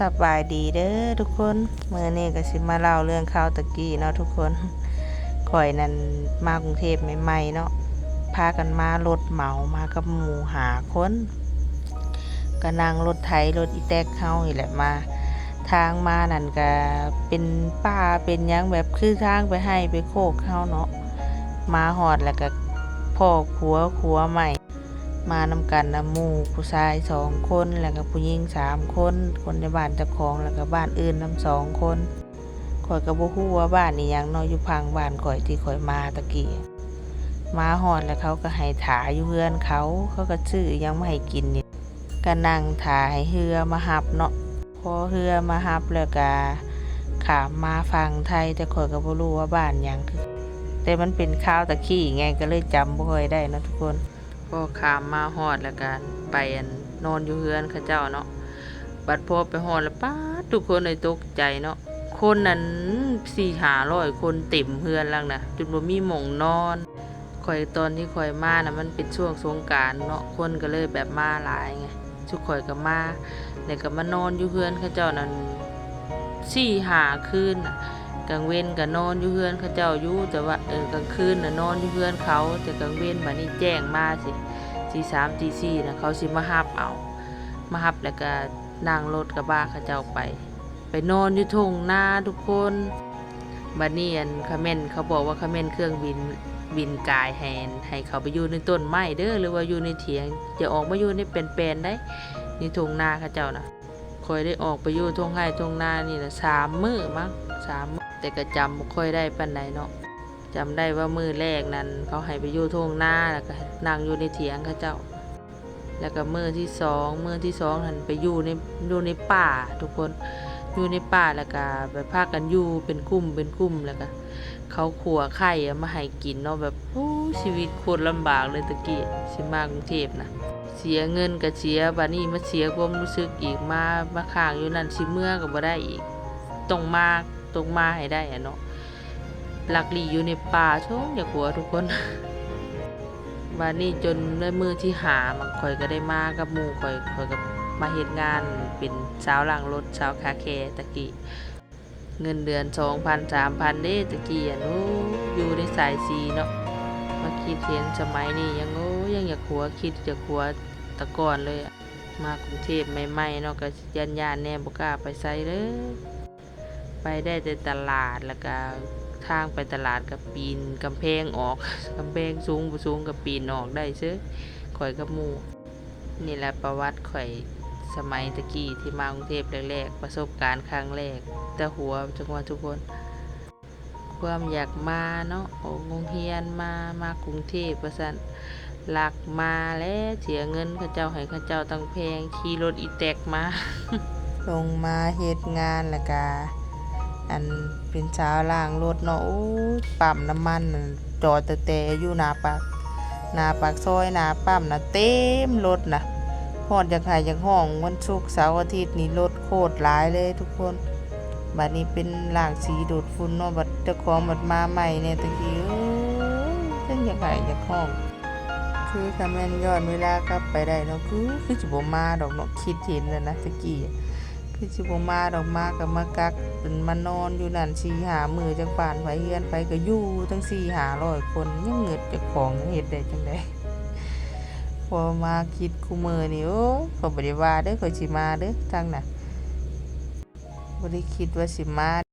สบายดีเด้อทุกคนเมื่อนี้ก็สิมาเล่าเรื่องข่าวตะกี้เนาะทุกคนข่อยนั่นมากรุงเทพใหม่ๆเนาะพากันมารถเหมามากับหมู่หาคนก็นั่งรถไถรถอีแตกเฮานี่แหละมา ทางมานั่นก็เป็นป่าเป็นยังแบบคือทางไปให้ไปโคกเฮาเนาะมาหอดแล้วก็พ่อขัวขัวใหม่ มานำกันนะหมู่ผู้ชายสองคน แล้วก็ผู้หญิงสามคน คนในบ้านเจ้าของแล้วก็บ้านอื่นนำสองคนข่อยก็บ่ฮู้ว่าบ้านนี้ยังเนาะอยู่พังบ้านข่อยที่ข่อยมาตะกี้มาฮอดแล้วเขาก็ให้ถาอยู่เฮือนเขาเขาก็ซื้อยังไมาให้กินนี่ก็นั่งถาให้เฮือมาหับเนาะพอเฮือมาหับแล้วก็ขามมาฟังไทยแต่ข่อยก็บ่รู้ว่าบ้านยังคือแต่มันเป็นข้าวตะกี้ไงก็เลยจำบ่ค่อยได้นะทุกคน พอขามมาฮอดแล้วกันไปนนอนอยู่เฮือนเขาเจ้าเนาะบัดพอไปฮอดแล้วป้าทุกคนเลยตกใจเนาะคนนั้นสี่หาร้อยคนเต็มเฮือนแล้วนะจนบ่มีหม่องนอนคอยตอนที่คอยมานะมันเป็นช่วงสงการเนาะคนก็เลยแบบมาหลายไงทุกคอยก็มาแล้วก็มานอนอยู่เฮือนเขาเจ้านั้นสี่หาคืนน่ะ กลางเว้นก็นอนอยู่เฮือนเขาเจ้าอยู่แต่ว่าเออกลางคืนน่ะนอนอยู่เฮือนเขาแต่กลางเว้นบัดนี้แจ้งมาสิตีสามตีสี่นะเขาสิมาฮับเอามาฮับแล้วก็นั่งรถกระบะเขาเจ้าไป ไปนอนอยู่ทุ่งนาทุกคนบัดนี้อันคาเมนเขาบอกว่าคาเมนเครื่องบินบินกายแฮนให้เขาไปอยู่ในต้นไม้เด้อหรือว่าอยู่ในเถียงจะออกมาอยู่ในเป็นๆได้นี่ทุ่งนาเขาเจ้านะ คอยได้ออกไปอยู่ทงไห่ทุ่งนานี่นะสามมือมั้งสามมือแต่ก็จำบ่ค่อยได้ปันใดเนาะจำได้ว่ามือแรกนั้น เขาให้ไปอยู่ทุ่งนาแล้วก็นั่งอยู่ในเถียงเขาเจ้า แล้วก็มือที่สองมือที่สองหันไปอยู่ในอยู่ในป่าทุกคน อยู่ในป่าแล้วก็ไปพากันอยู่เป็นกลุ่มเป็นกลุ่มแล้วก็เขาขัวไข่เอามาให้กินเนาะแบบโอ้ชีวิตโคตรลำบากเลยตะกี้สิมากรุงเทพนะเสียเงินก็เสียบัดนี้มาเสียความรู้สึกอีกมามาค้างอยู่นั่นสิเมื่อก็บ่ได้อีกต้องมาต้องมาให้ได้อะเนาะหลักหลีอยู่ในป่าช่วงอย่ากลัวทุกคนวันนี้จนในมือที่หามันข่อยก็ได้มากับหมู่ข่อยข่อยก็ มาเฮ็ดงานเป็นสาวล้างรถสาวคาแคตะกี้เงินเดือน2,000 3,000เด้ตะกี้อะโอ้อยู่ในสายสีเนาะมาคิดเห็นสมัยนี้ยังโอ้ยังอยากขัวคิดจะขัวตะก่อนเลยอะมากรุงเทพใหม่ๆเนาะก็ยันยานแน่บ่กล้าไปไสเลยไปได้แต่ตลาดแล้วก็ทางไปตลาดกับปีนกำแพงออกกำแพงสูงสูงกับปีนออกได้เซ้อข่อยกับมูนี่แหละประวัติข่อย สมัยตะกี้ที่มากรุงเทพแรกๆ ประสบการณ์ครั้งแรก แต่หัวจังหวะทุกคน ความอยากมาเนาะโอ้งเรียนมามากรุงเทพว่าซั่นหลักมาแล้วเสียเงินเขาเจ้าให้เขาเจ้าตั้งแพงขี่รถอีแตกมา ลงมาเฮ็ดงานล้วก็อันเป็นสาวล้างรถเนาะโอ้ปั๊มน้ำมันจอดแต่แต่อยู่หน้าปากหน้าปากซอยหน้าปั๊มน่ะเต็มรถน่ะ ฮอดจังไห้จังห้องวันศุกร์เสาร์อาทิตย์นี่รถโคตรหลายเลยทุกคนบัดนี้เป็นหลางสีดูดฝุ่นเนาะบัดเจ้าของบัดมาใหม่เนี่ยตะกี้เอ้ยจังจังไห้จังห้อง คือคำแม่นย้อนเวลากลับไปได้เนาะคือคือสิบ่มาดอกเนาะคิดเห็นแล้วนะตะกี้คือสิบ่มาดอกมาก็มากักเป็นมานอนอยู่นั่น4 5มื้อจังป่านไผเฮือนไปก็อยู่ทั้ง4 500คนยังเงิดจ้าของเฮ็ดได้จังได๋ พอมาคิดคู่มือนี่โอ้ยก็บ่ได้ว่าเด้อขอยสิมาเด้อจังน่ะบ่ได้คิดว่าสิมา